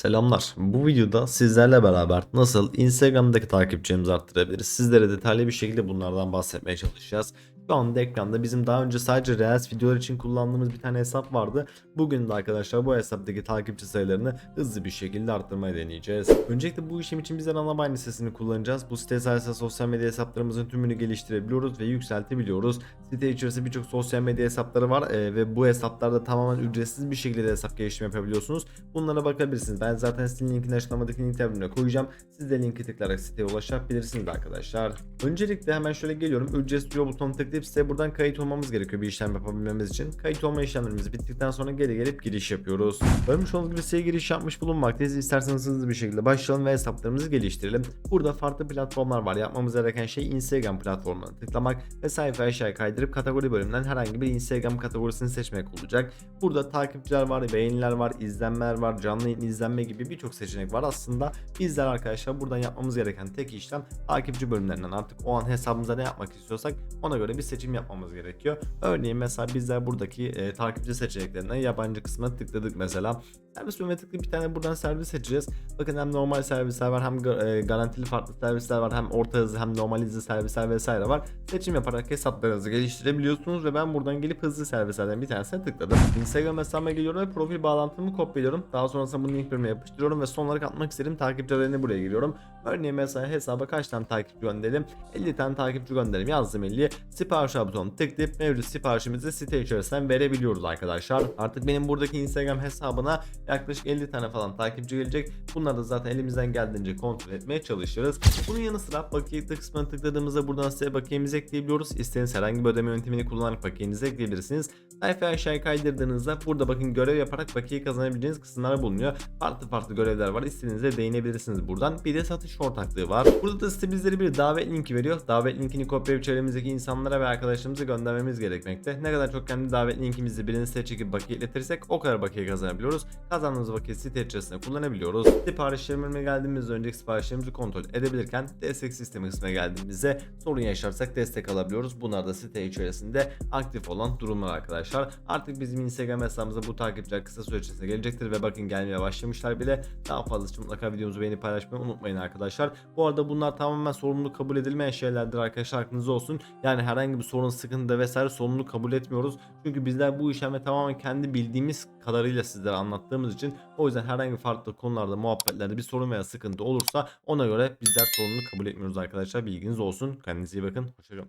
Selamlar. Bu videoda sizlerle beraber nasıl Instagram'daki takipçilerimizi arttırabiliriz? Sizlere detaylı bir şekilde bunlardan bahsetmeye çalışacağız. Şu anda ekranda bizim daha önce sadece Reels videolar için kullandığımız bir tane hesap vardı. Bugün de arkadaşlar bu hesaptaki takipçi sayılarını hızlı bir şekilde arttırmayı deneyeceğiz. Öncelikle bu işlem için bizler Anabayne sitesini kullanacağız. Bu site sayesinde sosyal medya hesaplarımızın tümünü geliştirebiliyoruz ve yükseltebiliyoruz. Site içerisinde birçok sosyal medya hesapları var e, ve bu hesaplarda tamamen ücretsiz bir şekilde de hesap geliştirme yapabiliyorsunuz. Bunlara bakabilirsiniz. Ben zaten sitenin linkini açıklamadaki link tabirine koyacağım. Siz de linki tıklayarak siteye ulaşabilirsiniz arkadaşlar. Öncelikle hemen şöyle geliyorum. Ücretsiz üye butonuna tıklayıp siteye buradan kayıt olmamız gerekiyor bir işlem yapabilmemiz için. Kayıt olma işlemlerimiz bittikten sonra geri gelip giriş yapıyoruz. Görmüş olduğunuz gibi siteye giriş yapmış bulunmaktayız. İsterseniz hızlı bir şekilde başlayalım ve hesaplarımızı geliştirelim. Burada farklı platformlar var. Yapmamız gereken şey Instagram platformuna tıklamak ve sayfa aşağıya kaydırıp kategori bölümünden herhangi bir Instagram kategorisini seçmek olacak. Burada takipçiler var, beğeniler var, izlenmeler var, canlı yayın izlenme gibi birçok seçenek var. Aslında bizler arkadaşlar buradan yapmamız gereken tek işlem takipçi bölümlerinden artık o an hesabımıza ne yapmak istiyorsak ona göre bir seçim yapmamız gerekiyor. Örneğin mesela bizler buradaki e, takipçi seçeneklerinden yabancı kısmına tıkladık mesela. Servis bölümüne tıklayıp bir tane buradan servis seçeceğiz. Bakın hem normal servisler var hem e, garantili farklı servisler var hem orta hızlı hem normal hızlı servisler vesaire var. Seçim yaparak hesaplarınızı geliştirebiliyorsunuz ve ben buradan gelip hızlı servislerden bir tanesine tıkladım. Instagram hesabıma geliyorum ve profil bağlantımı kopyalıyorum. Daha sonrasında bunu link yapıştırıyorum ve son olarak atmak istediğim takipçilerini buraya giriyorum. Örneğin mesela hesaba kaç tane takipçi gönderelim? 50 tane takipçi gönderelim. Yazdım 50'ye. Sipariş butonuna tıklayıp mevcut siparişimizi site içerisinden verebiliyoruz arkadaşlar. Artık benim buradaki Instagram hesabına yaklaşık 50 tane falan takipçi gelecek. Bunları da zaten elimizden geldiğince kontrol etmeye çalışırız. Bunun yanı sıra bakiye kısmına tıkladığımızda buradan size bakiyemizi ekleyebiliyoruz. İsterseniz herhangi bir ödeme yöntemini kullanarak bakiyenizi ekleyebilirsiniz. Sayfayı aşağıya kaydırdığınızda burada bakın görev yaparak bakiye kazanabileceğiniz kısımlar bulunuyor. Farklı farklı görevler var. İstediğinizde değinebilirsiniz buradan. Bir de satış ortaklığı var. Burada da site bizlere bir davet linki veriyor. Davet linkini kopyalayıp çevremizdeki insanlara ve arkadaşlarımıza göndermemiz gerekmekte. Ne kadar çok kendi davet linkimizi birini site çekip bakiye iletirsek o kadar bakiye kazanabiliyoruz. Kazandığımız bakiye site içerisinde kullanabiliyoruz. Siparişlerime geldiğimizde önceki siparişlerimizi kontrol edebilirken destek sistemi kısmına geldiğimizde sorun yaşarsak destek alabiliyoruz. Bunlar da site içerisinde aktif olan durumlar arkadaşlar. Artık bizim Instagram hesabımıza bu takipçiler kısa süre içerisinde gelecektir ve bakın gelmeye başlamışlar bile. Daha fazlası için mutlaka videomuzu beğenip paylaşmayı unutmayın arkadaşlar. Bu arada bunlar tamamen sorumluluk kabul edilmeyen şeylerdir arkadaşlar aklınızda olsun. Yani herhangi bir sorun, sıkıntı vesaire sorumluluk kabul etmiyoruz. Çünkü bizler bu işlemi tamamen kendi bildiğimiz kadarıyla sizlere anlattığımız için o yüzden herhangi farklı konularda, muhabbetlerde bir sorun veya sıkıntı olursa ona göre bizler sorumluluk kabul etmiyoruz arkadaşlar. Bilginiz olsun. Kendinize iyi bakın. Hoşçakalın.